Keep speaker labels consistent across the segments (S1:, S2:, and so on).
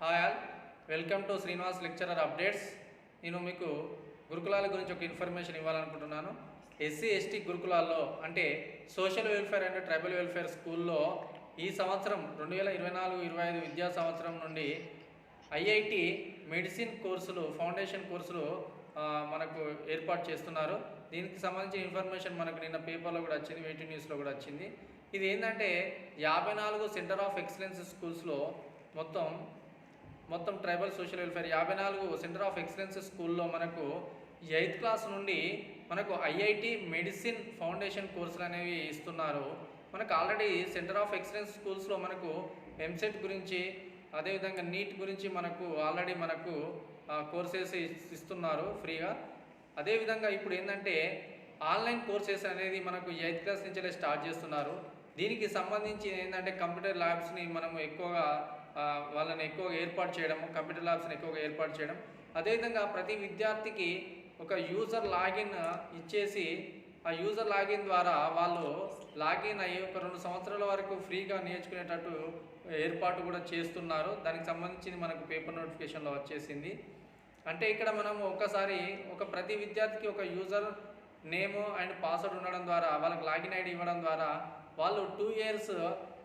S1: Hi all welcome to Srinivas lecturer updates నేను మీకు గురుకులాల గురించి ఒక ఇన్ఫర్మేషన్ ఇవ్వాలనుకుంటున్నాను. ఎస్సీ ఎస్టీ గురుకులాల్లో అంటే social welfare and tribal welfare స్కూల్లో ఈ సంవత్సరం రెండు వేల ఇరవై నాలుగు ఇరవై ఐదు విద్యా సంవత్సరం నుండి ఐఐటి మెడిసిన్ కోర్సులు ఫౌండేషన్ కోర్సులు మనకు ఏర్పాటు చేస్తున్నారు. దీనికి సంబంధించిన ఇన్ఫర్మేషన్ మనకు నిన్న పేపర్లో కూడా వచ్చింది వెయిటీ న్యూస్లో కూడా వచ్చింది. ఇది ఏంటంటే యాభై నాలుగు సెంటర్ ఆఫ్ ఎక్సలెన్స్ స్కూల్స్లో మొత్తం మొత్తం ట్రైబల్ సోషల్ వెల్ఫేర్. యాభై నాలుగు సెంటర్ ఆఫ్ ఎక్సలెన్స్ స్కూల్లో మనకు ఎయిత్ క్లాస్ నుండి మనకు ఐఐటి మెడిసిన్ ఫౌండేషన్ కోర్సులు అనేవి ఇస్తున్నారు. మనకు ఆల్రెడీ సెంటర్ ఆఫ్ ఎక్సలెన్స్ స్కూల్స్లో మనకు ఎంసెట్ గురించి అదేవిధంగా నీట్ గురించి మనకు ఆల్రెడీ మనకు కోర్సెస్ ఇస్తున్నారు ఫ్రీగా. అదేవిధంగా ఇప్పుడు ఏంటంటే ఆన్లైన్ కోర్సెస్ అనేది మనకు ఎయిత్ క్లాస్ నుంచి స్టార్ట్ చేస్తున్నారు. దీనికి సంబంధించి ఏంటంటే కంప్యూటర్ ల్యాబ్స్ని మనము ఎక్కువగా వాళ్ళని ఎక్కువగా ఏర్పాటు చేయడం కంప్యూటర్ ల్యాబ్స్ని ఎక్కువగా ఏర్పాటు చేయడం. అదేవిధంగా ప్రతి విద్యార్థికి ఒక యూజర్ లాగిన్ ఇచ్చేసి ఆ యూజర్ లాగిన్ ద్వారా వాళ్ళు లాగిన్ అయ్యి ఒక రెండు సంవత్సరాల వరకు ఫ్రీగా నేర్చుకునేటట్టు ఏర్పాటు కూడా చేస్తున్నారు. దానికి సంబంధించింది మనకు పేపర్ నోటిఫికేషన్లో వచ్చేసింది. అంటే ఇక్కడ మనం ఒక్కసారి ఒక ప్రతి విద్యార్థికి ఒక యూజర్ నేమ్ అండ్ పాస్వర్డ్ ఉండడం ద్వారా వాళ్ళకి లాగిన్ ఐడి ఇవ్వడం ద్వారా వాళ్ళు two years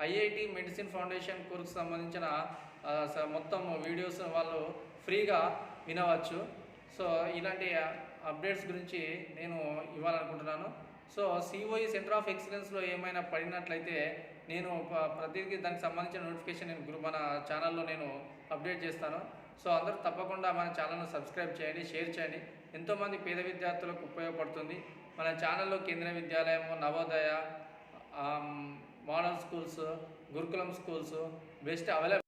S1: IIT medicine foundation కోర్సుకు సంబంధించిన స- మొత్తం వీడియోస్ వాళ్ళు ఫ్రీగా వినవచ్చు. సో ఇలాంటి అప్డేట్స్ గురించి నేను ఇవ్వాలనుకుంటున్నాను. సో సిఓఈ సెంటర్ ఆఫ్ ఎక్సలెన్స్లో ఏమైనా పడినట్లయితే నేను ప్రతిదీ దానికి సంబంధించిన నోటిఫికేషన్ నేను గ్రూప్ మన ఛానల్లో నేను అప్డేట్ చేస్తాను. సో అందరూ తప్పకుండా మన ఛానల్ను సబ్స్క్రైబ్ చేయండి షేర్ చేయండి. ఎంతోమంది పేద విద్యార్థులకు ఉపయోగపడుతుంది. మన ఛానల్లో Kendra Vidyalayam Navodaya model schools Gurukulam schools best available